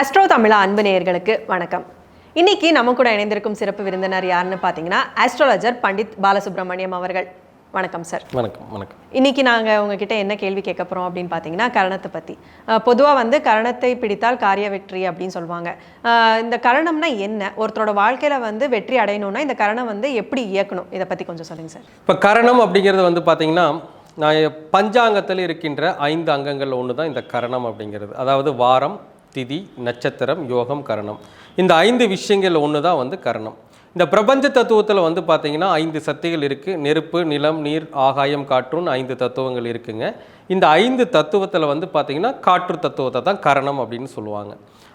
Astro தமிழா அன்பு நேயர்களுக்கு வணக்கம். இன்னைக்கு நம்ம கூட இணைந்திருக்கும் சிறப்பு விருந்தினர் யாருன்னு பார்த்தீங்கன்னா ஆஸ்ட்ராலஜர் பண்டித் பாலசுப்ரமணியம் அவர்கள். வணக்கம் சார் வணக்கம் வணக்கம். இன்னைக்கு நாங்கள் உங்ககிட்ட என்ன கேள்வி கேட்க போகிறோம் அப்படின்னு பார்த்தீங்கன்னா கரணத்தை பற்றி பொதுவாக வந்து கரணத்தை பிடித்தால் காரிய வெற்றி அப்படின்னு சொல்லுவாங்க. இந்த கரணம்னா என்ன? ஒருத்தரோட வாழ்க்கையில் வந்து வெற்றி அடையணும்னா இந்த கரணம் வந்து எப்படி இயக்கணும்? இதை பற்றி கொஞ்சம் சொல்லுங்கள் சார் இப்போ கரணம் அப்படிங்கிறது வந்து பார்த்தீங்கன்னா நான் பஞ்சாங்கத்தில் இருக்கின்ற ஐந்து அங்கங்கள் ஒன்று தான் இந்த கரணம் அப்படிங்கிறது. அதாவது வாரம் திதி நட்சத்திரம் யோகம் கரணம். இந்த ஐந்து விஷயங்கள் ஒன்று தான் வந்து கரணம். இந்த பிரபஞ்ச தத்துவத்தில் வந்து பார்த்தீங்கன்னா ஐந்து சக்திகள் இருக்குது நெருப்பு நிலம் நீர் ஆகாயம் காற்றுன்னு ஐந்து தத்துவங்கள் இருக்குங்க. இந்த ஐந்து தத்துவத்தில் வந்து பார்த்தீங்கன்னா காற்று தத்துவத்தை தான் கரணம் அப்படின்னு சொல்லுவாங்க.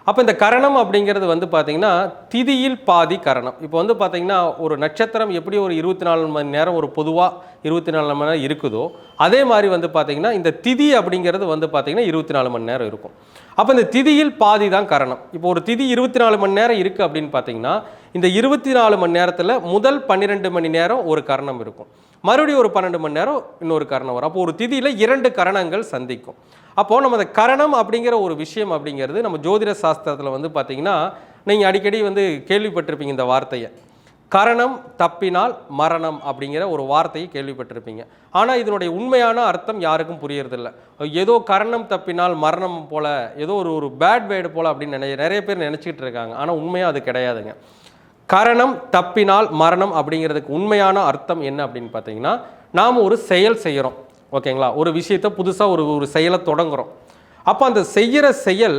அப்போ இந்த கரணம் அப்படிங்கிறது வந்து பார்த்தீங்கன்னா திதியில் பாதி கரணம். இப்போ வந்து பார்த்தீங்கன்னா ஒரு நட்சத்திரம் எப்படி ஒரு இருபத்தி நாலு மணி நேரம் ஒரு பொதுவாக இருபத்தி நாலு மணி நேரம் இருக்குதோ அதே மாதிரி வந்து பார்த்தீங்கன்னா இந்த திதி அப்படிங்கிறது வந்து பார்த்தீங்கன்னா இருபத்தி நாலு மணி நேரம் இருக்கும். அப்போ இந்த திதியில் பாதி தான் கரணம். இப்போ ஒரு திதி இருபத்தி நாலு மணி நேரம் இருக்குது அப்படின்னு பார்த்தீங்கன்னா இந்த இருபத்தி நாலு மணி நேரத்தில் முதல் பன்னிரெண்டு மணி நேரம் ஒரு கரணம் இருக்கும். மறுபடியும் ஒரு பன்னெண்டு மணி நேரம் இன்னொரு கரணம் வரும். அப்போ ஒரு திதியில் இரண்டு கரணங்கள் சந்திக்கும். அப்போது நம்ம அந்த கரணம் அப்படிங்கிற ஒரு விஷயம் அப்படிங்கிறது நம்ம ஜோதிட சாஸ்திரத்தில் வந்து பார்த்தீங்கன்னா நீங்கள் அடிக்கடி வந்து கேள்விப்பட்டிருப்பீங்க இந்த வார்த்தையை. கரணம் தப்பினால் மரணம் அப்படிங்கிற ஒரு வார்த்தையை கேள்விப்பட்டிருப்பீங்க. ஆனால் இதனுடைய உண்மையான அர்த்தம் யாருக்கும் புரியறதில்ல. ஏதோ கரணம் தப்பினால் மரணம் போல ஏதோ ஒரு ஒரு பேட் வேர்டு போல் அப்படின்னு நினை நிறைய பேர் நினச்சிக்கிட்டு இருக்காங்க. ஆனால் உண்மையாக அது கிடையாதுங்க. கரணம் தப்பினால் மரணம் அப்படிங்கிறதுக்கு உண்மையான அர்த்தம் என்ன அப்படின்னு பார்த்தீங்கன்னா நாம் ஒரு செயல் செய்கிறோம் ஓகேங்களா? ஒரு விஷயத்தை புதுசாக ஒரு ஒரு செயலை தொடங்குகிறோம் அப்போ அந்த செய்கிற செயல்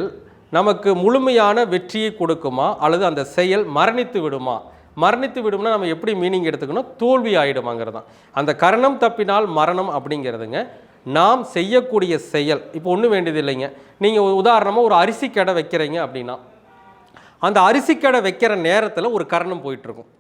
நமக்கு முழுமையான வெற்றியை கொடுக்குமா? அல்லது அந்த செயல் மரணித்து விடுமா? மரணித்து விடும்னா நம்ம எப்படி மீனிங் எடுத்துக்கணும்? தோல்வி ஆகிடுமாங்கிறது தான் அந்த கரணம் தப்பினால் மரணம் அப்படிங்கிறதுங்க நாம் செய்யக்கூடிய செயல். இப்போ ஒன்றும் வேண்டியது இல்லைங்க நீங்கள் உதாரணமாக ஒரு அரிசி கடை வைக்கிறீங்க அப்படின்னா அந்த அரிசிக்கடை வைக்கிற நேரத்தில் ஒரு கரணம் போயிட்டுருக்கும்.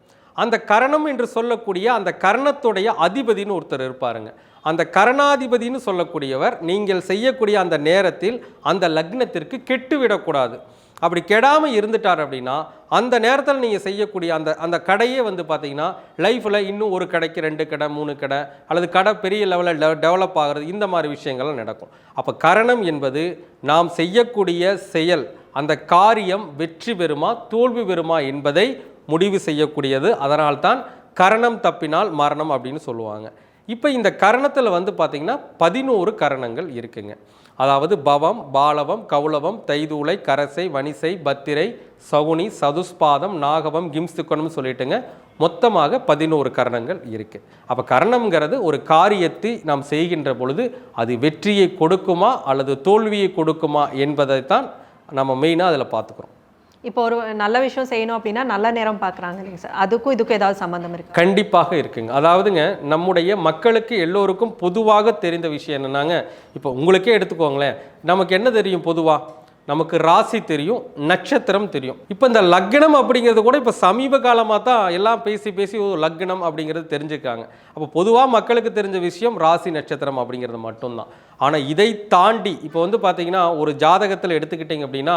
அந்த கரணம் என்று சொல்லக்கூடிய அந்த கரணத்துடைய அதிபதின்னு ஒருத்தர் இருப்பாருங்க. அந்த கரணாதிபதின்னு சொல்லக்கூடியவர் நீங்கள் செய்யக்கூடிய அந்த நேரத்தில் அந்த லக்னத்திற்கு கெட்டு விடக்கூடாது. அப்படி கெடாமல் இருந்துட்டார் அப்படின்னா அந்த நேரத்தில் நீங்கள் செய்யக்கூடிய அந்த அந்த கடையே வந்து பார்த்தீங்கன்னா லைஃப்பில் இன்னும் ஒரு கடைக்கு ரெண்டு கடை மூணு கடை அல்லது கடை பெரிய லெவலில் டெவலப் ஆகிறது இந்த மாதிரி விஷயங்கள்லாம் நடக்கும். அப்போ கரணம் என்பது நாம் செய்யக்கூடிய செயல் அந்த காரியம் வெற்றி பெறுமா தோல்வி பெறுமா என்பதை முடிவு செய்யக்கூடியது. அதனால்தான் கரணம் தப்பினால் மரணம் அப்படின்னு சொல்லுவாங்க. இப்போ இந்த கரணத்தில் வந்து பார்த்திங்கன்னா பதினோரு கரணங்கள் இருக்குங்க. அதாவது பவம் பாலவம் கௌளவம் தைதூளை கரசை வனிசை பத்திரை சகுனி சதுஸ்பாதம் நாகவம் கிம்ஸ்துக்கணம்னு சொல்லிட்டுங்க மொத்தமாக பதினோரு கரணங்கள் இருக்குது அப்போ கரணம்ங்கிறது ஒரு காரியத்தை நாம் செய்கின்ற பொழுது அது வெற்றியை கொடுக்குமா அல்லது தோல்வியை கொடுக்குமா என்பதை தான் நம்ம மெயினாக அதில் பார்த்துக்குறோம் இப்போ ஒரு நல்ல விஷயம் செய்யணும் அப்படின்னா நல்ல நேரம் பார்க்குறாங்க இல்லைங்க சார். அதுக்கும் இதுக்கும் ஏதாவது சம்மந்தம் இருக்கு? கண்டிப்பாக இருக்குங்க. அதாவதுங்க நம்முடைய மக்களுக்கு எல்லோருக்கும் பொதுவாக தெரிந்த விஷயம் என்னன்னாங்க இப்போ உங்களுக்கே எடுத்துக்கோங்களேன் நமக்கு என்ன தெரியும் பொதுவாக நமக்கு ராசி தெரியும் நட்சத்திரம் தெரியும். இப்போ இந்த லக்னம் அப்படிங்கிறது கூட இப்போ சமீப காலமாக தான் எல்லாம் பேசி பேசி ஒரு லக்னம் அப்படிங்கிறது தெரிஞ்சுக்காங்க அப்போ பொதுவாக மக்களுக்கு தெரிஞ்ச விஷயம் ராசி நட்சத்திரம் அப்படிங்கிறது மட்டும்தான். ஆனால் இதை தாண்டி இப்போ வந்து பார்த்தீங்கன்னா ஒரு ஜாதகத்தில் எடுத்துக்கிட்டிங்க அப்படின்னா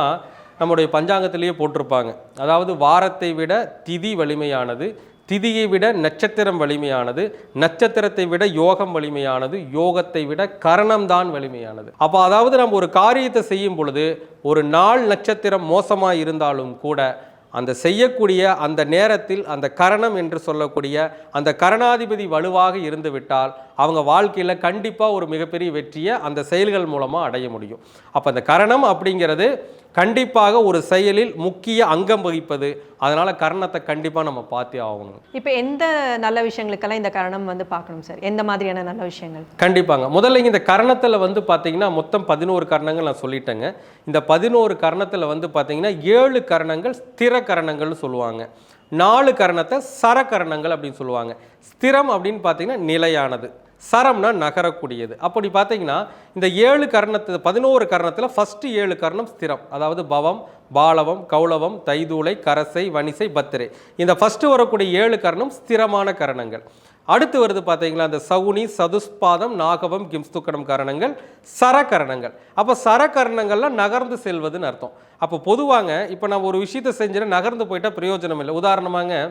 நம்முடைய பஞ்சாங்கத்திலேயே போட்டிருப்பாங்க. அதாவது வாரத்தை விட திதி வலிமையானது திதியை விட நட்சத்திரம் வலிமையானது நட்சத்திரத்தை விட யோகம் வலிமையானது யோகத்தை விட கரணம்தான் வலிமையானது. அப்போ அதாவது நம்ம ஒரு காரியத்தை செய்யும் பொழுது ஒரு நாள் நட்சத்திரம் மோசமாக இருந்தாலும் கூட அந்த செய்யக்கூடிய அந்த நேரத்தில் அந்த கரணம் என்று சொல்லக்கூடிய அந்த கரணாதிபதி வலுவாக இருந்துவிட்டால் அவங்க வாழ்க்கையில் கண்டிப்பாக ஒரு மிகப்பெரிய வெற்றியை அந்த செயல்கள் மூலமாக அடைய முடியும். அப்போ அந்த கரணம் அப்படிங்கிறது கண்டிப்பாக ஒரு செயலில் முக்கிய அங்கம் வகிப்பது. அதனால் கரணத்தை கண்டிப்பாக நம்ம பார்த்தே ஆகணும். இப்போ எந்த நல்ல விஷயங்களுக்கெல்லாம் இந்த கரணம் வந்து பார்க்கணும் சார்? எந்த மாதிரியான நல்ல விஷயங்கள்? கண்டிப்பாங்க. முதல்ல இந்த கரணத்தில் வந்து பார்த்தீங்கன்னா மொத்தம் பதினோரு கரணங்கள் நான் சொல்லிட்டேங்க. இந்த பதினோரு கரணத்தில் வந்து பார்த்தீங்கன்னா ஏழு கரணங்கள் ஸ்திர கரணங்கள்னு சொல்லுவாங்க. நாலு கரணத்தை சரகரணங்கள் அப்படின்னு சொல்லுவாங்க. ஸ்திரம் அப்படின்னு பார்த்தீங்கன்னா நிலையானது. சரம்னா நகரக்கூடியது. அப்படி பார்த்தீங்கன்னா இந்த ஏழு கரணத்து பதினோரு கரணத்தில் ஃபஸ்ட்டு ஏழு கரணம் ஸ்திரம். அதாவது பவம் பாலவம் கௌளவம் தைதூளை கரசை வனிசை பத்திரை. இந்த ஃபஸ்ட்டு வரக்கூடிய ஏழு கரணம் ஸ்திரமான கரணங்கள். அடுத்து வருது பார்த்தீங்களா அந்த சவுனி சதுஸ்பாதம் நாகவம் கிம்ஸ்துக்கடம் கரணங்கள் சரகரணங்கள். அப்போ சரகரணங்கள்லாம் நகர்ந்து செல்வதுன்னு அர்த்தம். அப்போ பொதுவாங்க இப்போ நான் ஒரு விஷயத்தை செஞ்சுட்டு நகர்ந்து போயிட்டால் பிரயோஜனம் இல்லை. உதாரணமாக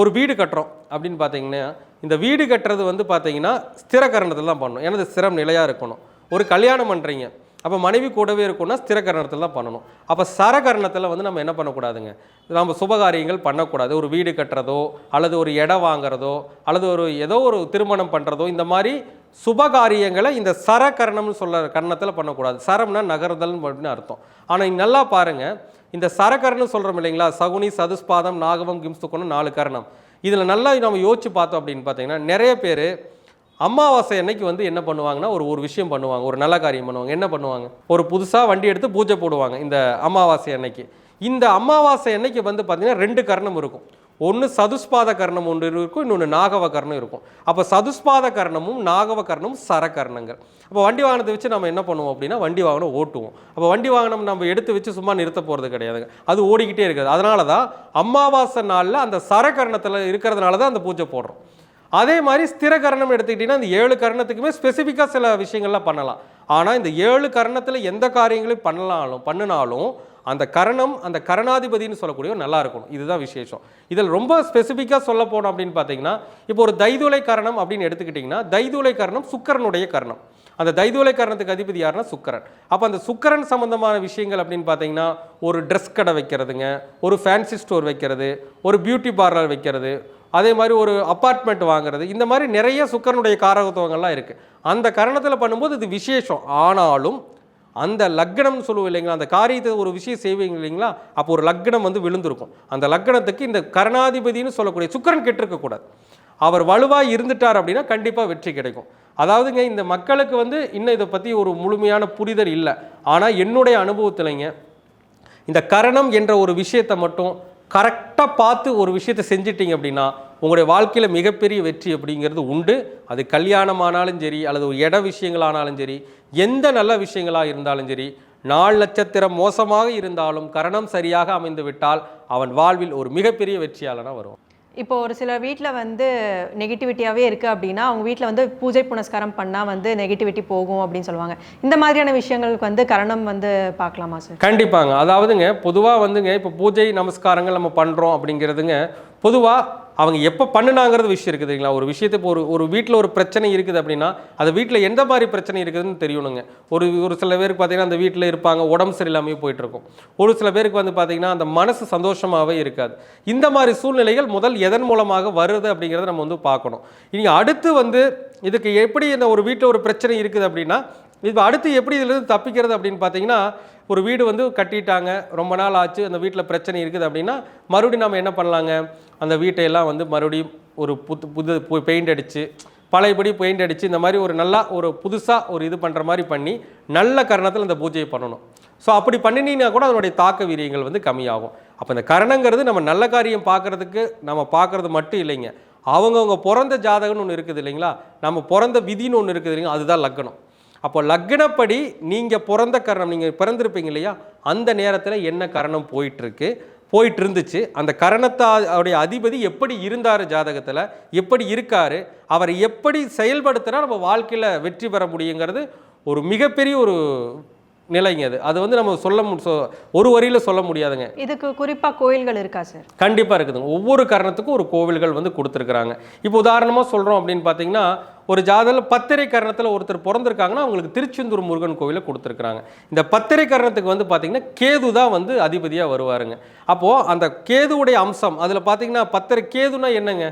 ஒரு வீடு கட்டுறோம் அப்படின்னு பார்த்தீங்கன்னா இந்த வீடு கட்டுறது வந்து பார்த்தீங்கன்னா ஸ்திர கரணத்தில் தான் பண்ணணும். ஏன்னா அது ஸ்திரம் நிலையாக இருக்கணும். ஒரு கல்யாணம் பண்ணுறீங்க அப்போ மனைவி கூடவே இருக்கும்னா ஸ்திர கரணத்தில் தான் பண்ணணும். அப்போ சரகரணத்தில் வந்து நம்ம என்ன பண்ணக்கூடாதுங்க? நம்ம சுபகாரியங்கள் பண்ணக்கூடாது. ஒரு வீடு கட்டுறதோ அல்லது ஒரு இடம் வாங்குறதோ அல்லது ஒரு ஏதோ ஒரு திருமணம் பண்ணுறதோ இந்த மாதிரி சுபகாரியங்களை இந்த சரகரணம்னு சொல்ல கரணத்தில் பண்ணக்கூடாது. சரம்னா நகர்தல்னு அப்படின்னு அர்த்தம். ஆனால் இங்க நல்லா பாருங்கள் இந்த சரகரணம் சொல்கிறோம் இல்லைங்களா? சகுனி சதுஸ்பாதம் நாகவம் கிம்ஸ்துக்கணும் நாலு கரணம். இதில் நல்லா நம்ம யோசிச்சு பார்த்தோம் அப்படின்னு பார்த்தீங்கன்னா நிறைய பேர் அமாவாசை அன்னைக்கு வந்து என்ன பண்ணுவாங்கன்னா ஒரு ஒரு விஷயம் பண்ணுவாங்க. ஒரு நல்ல காரியம் பண்ணுவாங்க. என்ன பண்ணுவாங்க? ஒரு புதுசாக வண்டி எடுத்து பூஜை போடுவாங்க இந்த அமாவாசை அன்னைக்கு. இந்த அமாவாசை அன்னைக்கு வந்து பார்த்திங்கன்னா ரெண்டு கரணம் இருக்கும். ஒன்று சதுஸ்பாத கர்ணம் ஒன்று இருக்கும் இன்னொன்று நாகவ கர்ணம் இருக்கும். அப்போ சதுஸ்பாத கர்ணமும் நாகவ கர்ணமும் சரக்கர்ணங்கள் அப்போ வண்டி வாகனத்தை வச்சு நம்ம என்ன பண்ணுவோம் அப்படின்னா வண்டி வாகனம் ஓட்டுவோம். அப்போ வண்டி வாகனம் நம்ம எடுத்து வச்சு சும்மா நிறுத்த போகிறது கிடையாதுங்க அது ஓடிக்கிட்டே இருக்காது. அதனால தான் அமாவாசை நாளில் அந்த சரக்கர்ணத்தில் இருக்கிறதுனால தான் அந்த பூஜை போடுறோம். அதே மாதிரி ஸ்திர கரணம் எடுத்துக்கிட்டிங்கன்னா இந்த ஏழு கரணத்துக்குமே ஸ்பெசிஃபிக்காக சில விஷயங்கள்லாம் பண்ணலாம். ஆனால் இந்த ஏழு கரணத்தில் எந்த காரியங்களையும் பண்ணலாலும் பண்ணினாலும் அந்த கரணம் அந்த கரணாதிபதினு சொல்லக்கூடிய நல்லா இருக்கணும். இதுதான் விசேஷம். இதில் ரொம்ப ஸ்பெசிஃபிக்காக சொல்ல போனோம் அப்படின்னு பார்த்தீங்கன்னா இப்போ ஒரு தைதுலை கரணம் அப்படின்னு எடுத்துக்கிட்டிங்கன்னா தைதுலை கரணம் சுக்கரனுடைய கரணம். அந்த தைதுலை கரணத்துக்கு அதிபதி யாருன்னா சுக்கரன். அப்போ அந்த சுக்கரன் சம்மந்தமான விஷயங்கள் அப்படின்னு பார்த்தீங்கன்னா ஒரு ட்ரெஸ் கடை வைக்கிறதுங்க ஒரு ஃபேன்சி ஸ்டோர் வைக்கிறது ஒரு பியூட்டி பார்லர் வைக்கிறது அதே மாதிரி ஒரு அப்பார்ட்மெண்ட் வாங்குறது இந்த மாதிரி நிறைய சுக்கரனுடைய காரகத்துவங்கள்லாம் இருக்குது அந்த கரணத்தில் பண்ணும்போது இது விசேஷம். ஆனாலும் அந்த லக்னம்னு சொல்லுவோம் இல்லைங்களா? அந்த காரியத்தை ஒரு விஷயம் செய்வீங்க இல்லைங்களா? அப்போ ஒரு லக்னம் வந்து விழுந்திருக்கும். அந்த லக்னத்துக்கு இந்த கரணாதிபதினு சொல்லக்கூடிய சுக்கரன் கெட்டிருக்கக்கூடாது. அவர் வலுவாக இருந்துட்டார் அப்படின்னா கண்டிப்பாக வெற்றி கிடைக்கும். அதாவதுங்க இந்த மக்களுக்கு வந்து இன்னும் இதை பற்றி ஒரு முழுமையான புரிதல் இல்லை. ஆனால் என்னுடைய அனுபவத்திலைங்க இந்த கரணம் என்ற ஒரு விஷயத்தை மட்டும் கரெக்டாக பார்த்து ஒரு விஷயத்தை செஞ்சிட்டிங்க அப்படின்னா உங்களுடைய வாழ்க்கையில் மிகப்பெரிய வெற்றி அப்படிங்கிறது உண்டு. அது கல்யாணமானாலும் சரி அல்லது ஒரு இட விஷயங்களானாலும் சரி எந்த நல்ல விஷயங்களாக இருந்தாலும் சரி நாள் நட்சத்திரம் மோசமாக இருந்தாலும் கரணம் சரியாக அமைந்து விட்டால் அவன் வாழ்வில் ஒரு மிகப்பெரிய வெற்றியாளனாக வருவான். இப்போ ஒரு சில வீட்டில் வந்து நெகட்டிவிட்டியாகவே இருக்குது அப்படின்னா அவங்க வீட்டில் வந்து பூஜை புனஸ்காரம் பண்ணால் வந்து நெகட்டிவிட்டி போகும் அப்படின்னு சொல்லுவாங்க. இந்த மாதிரியான விஷயங்களுக்கு வந்து கரணம் வந்து பார்க்கலாமா சார் கண்டிப்பாங்க. அதாவதுங்க பொதுவாக வந்துங்க இப்போ பூஜை நமஸ்காரங்கள் நம்ம பண்ணுறோம் அப்படிங்கிறதுங்க பொதுவாக அவங்க எப்போ பண்ணினாங்கிறது விஷயம் இருக்குது இல்லைங்களா ஒரு விஷயத்தை இப்போ ஒரு ஒரு வீட்டில் ஒரு பிரச்சனை இருக்குது அப்படின்னா அது வீட்டில் எந்த மாதிரி பிரச்சனை இருக்குதுன்னு தெரியணுங்க. ஒரு ஒரு சில பேருக்கு பார்த்தீங்கன்னா அந்த வீட்டில் இருப்பாங்க உடம்பு சரியில்லாமல் போயிட்டுருக்கும். ஒரு சில பேருக்கு வந்து பார்த்தீங்கன்னா அந்த மனசு சந்தோஷமாகவே இருக்காது. இந்த மாதிரி சூழ்நிலைகள் முதல் எதன் மூலமாக வருது அப்படிங்கிறத நம்ம வந்து பார்க்கணும். இனி அடுத்து வந்து இதுக்கு எப்படி இந்த ஒரு வீட்டில் ஒரு பிரச்சனை இருக்குது அப்படின்னா இப்போ அடுத்து எப்படி இதிலிருந்து தப்பிக்கிறது அப்படின்னு பார்த்தீங்கன்னா ஒரு வீடு வந்து கட்டிட்டாங்க ரொம்ப நாள் ஆச்சு அந்த வீட்டில் பிரச்சனை இருக்குது அப்படின்னா மறுபடியும் நம்ம என்ன பண்ணலாங்க? அந்த வீட்டையெல்லாம் வந்து மறுபடியும் ஒரு புது புது பெயிண்ட் அடித்து பழையபடி பெயிண்ட் அடித்து இந்த மாதிரி ஒரு நல்லா ஒரு புதுசாக ஒரு இது பண்ணுற மாதிரி பண்ணி நல்ல கரணத்தில் இந்த பூஜையை பண்ணணும். ஸோ அப்படி பண்ணினீங்கன்னா கூட அதனுடைய தாக்க வீரியங்கள் வந்து கம்மியாகும். அப்போ இந்த கரணங்கிறது நம்ம நல்ல காரியம் பார்க்குறதுக்கு நம்ம பார்க்குறது மட்டும் இல்லைங்க. அவங்கவுங்க பிறந்த ஜாதகம்னு ஒன்று இருக்குது இல்லைங்களா? நம்ம பிறந்த விதின்னு ஒன்று இருக்குது இல்லைங்களா? அதுதான் லக்கணம். அப்போ லக்னப்படி நீங்கள் பிறந்த கரணம் நீங்கள் பிறந்திருப்பீங்க இல்லையா? அந்த நேரத்தில் என்ன கரணம் போயிட்டுருக்கு? போயிட்டு இருந்துச்சு அந்த கரணத்தாவுடைய அதிபதி எப்படி இருந்தார் ஜாதகத்தில்? எப்படி இருக்கார்? அவரை எப்படி செயல்படுத்தினா நம்ம வாழ்க்கையில் வெற்றி பெற முடியுங்கிறது ஒரு மிகப்பெரிய ஒரு நிலைங்க அது. அது வந்து நம்ம சொல்ல ஒரு வரியில் சொல்ல முடியாதுங்க. இதுக்கு குறிப்பாக கோயில்கள் இருக்கா சார்? கண்டிப்பாக இருக்குதுங்க. ஒவ்வொரு கரணத்துக்கும் ஒரு கோவில்கள் வந்து கொடுத்துருக்குறாங்க. இப்போ உதாரணமாக சொல்கிறோம் அப்படின்னு பார்த்தீங்கன்னா ஒரு ஜாதகத்தில் பத்திரை கரணத்தில் ஒருத்தர் பிறந்திருக்காங்கன்னா அவங்களுக்கு திருச்செந்தூர் முருகன் கோவிலை கொடுத்துருக்குறாங்க. இந்த பத்திரை கரணத்துக்கு வந்து பார்த்திங்கன்னா கேது தான் வந்து அதிபதியாக வருவாருங்க. அப்போது அந்த கேதுவுடைய அம்சம் அதில் பார்த்தீங்கன்னா பத்திரை கேதுனா என்னங்க?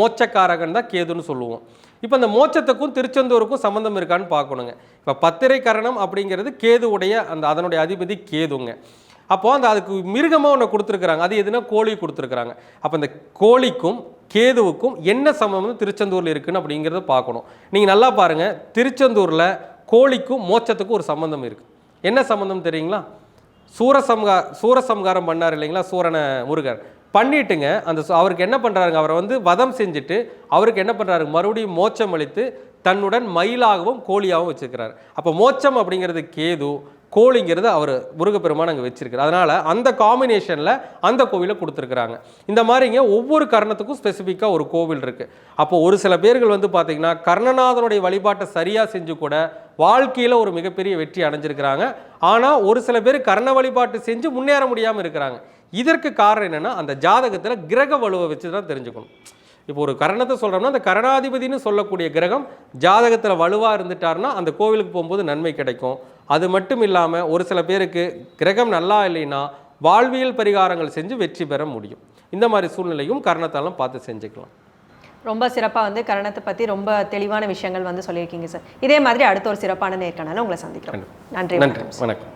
மோச்சக்காரகன் தான் கேதுன்னு சொல்லுவோம். இப்போ அந்த மோச்சத்துக்கும் திருச்செந்தூருக்கும் சம்மந்தம் இருக்கான்னு பார்க்கணுங்க இப்போ பத்திரை கரணம் அப்படிங்கிறது கேதுவுடைய அந்த அதனுடைய அதிபதி கேதுங்க. அப்போது அந்த அதுக்கு மிருகமாக ஒன்று கொடுத்துருக்குறாங்க. அது எதுனா கோழி கொடுத்துருக்குறாங்க. அப்போ அந்த கோழிக்கும் கேதுவுக்கும் என்ன சம்பந்தம் திருச்செந்தூரில் இருக்குன்னு அப்படிங்கிறத பார்க்கணும். நீங்கள் நல்லா பாருங்கள் திருச்செந்தூரில் கோழிக்கும் மோட்சத்துக்கும் ஒரு சம்பந்தம் இருக்குது என்ன சம்பந்தம் தெரியுங்களா? சூரசம்கா சூரசம்காரம் பண்ணார் இல்லைங்களா சூரனை முருகர். பண்ணிட்டுங்க அந்த அவருக்கு என்ன பண்ணுறாருங்க அவரை வந்து வதம் செஞ்சுட்டு அவருக்கு என்ன பண்ணுறாரு மறுபடியும் மோட்சம் அளித்து தன்னுடன் மயிலாகவும் கோழியாகவும் வச்சுருக்கிறார். அப்போ மோட்சம் அப்படிங்கிறது கேது கோழிங்கிறது அவர் முருகப்பெருமான் அங்கே வச்சிருக்காரு அதனால் அந்த காம்பினேஷனில் அந்த கோவிலை கொடுத்துருக்குறாங்க. இந்த மாதிரிங்க ஒவ்வொரு கர்ணத்துக்கும் ஸ்பெசிஃபிக்காக ஒரு கோவில் இருக்குது அப்போ ஒரு சில பேர்கள் வந்து பார்த்திங்கன்னா கர்ணநாதனுடைய வழிபாட்டை சரியாக செஞ்சு கூட வாழ்க்கையில் ஒரு மிகப்பெரிய வெற்றி அடைஞ்சிருக்கிறாங்க. ஆனால் ஒரு சில பேர் கர்ண வழிபாட்டு செஞ்சு முன்னேற முடியாமல் இருக்கிறாங்க. இதற்கு காரணம் என்னென்னா அந்த ஜாதகத்தில் கிரக வலுவை வச்சு தான் தெரிஞ்சுக்கணும். இப்போ ஒரு கரணத்தை சொல்கிறோம்னா அந்த கரணாதிபதினு சொல்லக்கூடிய கிரகம் ஜாதகத்தில் வலுவாக இருந்துட்டாருன்னா அந்த கோவிலுக்கு போகும்போது நன்மை கிடைக்கும். அது மட்டும் இல்லாமல் ஒரு சில பேருக்கு கிரகம் நல்லா இல்லைன்னா வாழ்வியல் பரிகாரங்கள் செஞ்சு வெற்றி பெற முடியும். இந்த மாதிரி சூழ்நிலையும் கரணத்தாலும் பார்த்து செஞ்சுக்கலாம். ரொம்ப சிறப்பாக வந்து கரணத்தை பற்றி ரொம்ப தெளிவான விஷயங்கள் வந்து சொல்லியிருக்கீங்க சார். இதே மாதிரி அடுத்த ஒரு சிறப்பான நேர்காணல உங்களை சந்திக்கிறோம். நன்றி நன்றி வணக்கம்.